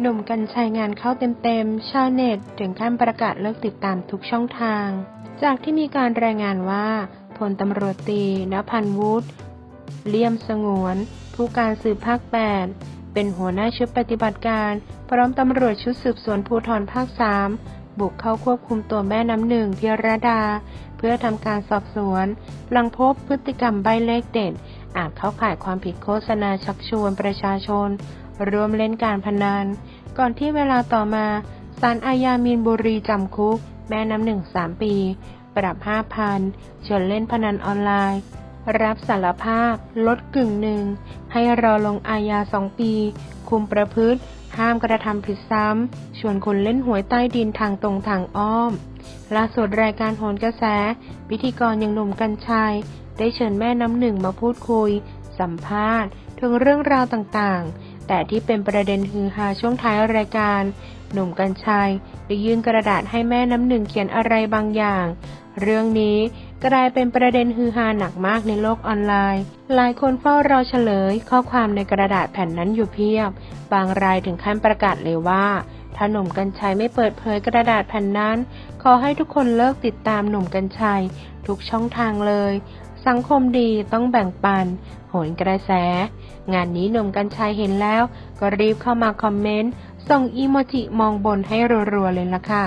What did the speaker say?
หนุ่มกัญชัยงานเข้าเต็มๆ ชาวเน็ตถึงขั้นประกาศเลิกติดตามทุกช่องทาง จากที่มีการรายงานว่าพลตำรวจตรีณพันวุฒิเลี่ยมสงวน ผู้การสืบภาค 8 เป็นหัวหน้าชุดปฏิบัติการ พร้อมตำรวจชุดสืบสวนภูธรภาค 3 บุกเข้าควบคุมตัวแม่น้ำหนึ่งพิรดา เพื่อทำการสอบสวน หลังพบพฤติกรรมใบเลขเด็ดอาจเข้าข่ายความผิดโฆษณาชักชวนประชาชน ร่วมเล่นการพนัน ก่อนที่เวลาต่อมาศาลอาญามีนบุรีจำคุก แม่น้ำหนึ่งสามปี ปรับห้าพันเชิญเล่นพนันออนไลน์ รับสารภาพ ลดกึ่งหนึ่ง ให้รอลงอาญาสองปี คุมประพฤติ ห้ามกระทำผิดซ้ำ ชวนคนเล่นหวยใต้ดินทางตรงทางอ้อมล่าสุดรายการโหนกระแส พิธีกรยังหนุ่มกัญชัย ได้เชิญแม่น้ำหนึ่งมาพูดคุย สัมภาษณ์ ถึงเรื่องราวต่างๆ แต่ที่เป็นประเด็นฮือฮาช่วงท้ายรายการ หนุ่มกัญชัยได้ยื่นกระดาษให้แม่น้ำหนึ่งเขียนอะไรบางอย่าง เรื่องนี้กลายเป็นประเด็นฮือฮาหนักมากในโลกออนไลน์ หลายคนเฝ้ารอเฉลย ข้อความในกระดาษแผ่นนั้นอยู่เพียบ บางรายถึงขั้นประกาศเลยว่าถ้าหนุ่มกัญชัยไม่เปิดเผยกระดาษแผ่นนั้น ขอให้ทุกคนเลิกติดตามหนุ่มกัญชัย ทุกช่องทางเลย สังคมดีต้องแบ่งปัน โหนกระแส งานนี้หนุ่มกัญชัยเห็นแล้ว ก็รีบเข้ามาคอมเมนต์ ส่งอีโมจิมองบนให้รัวๆเลยล่ะค่ะ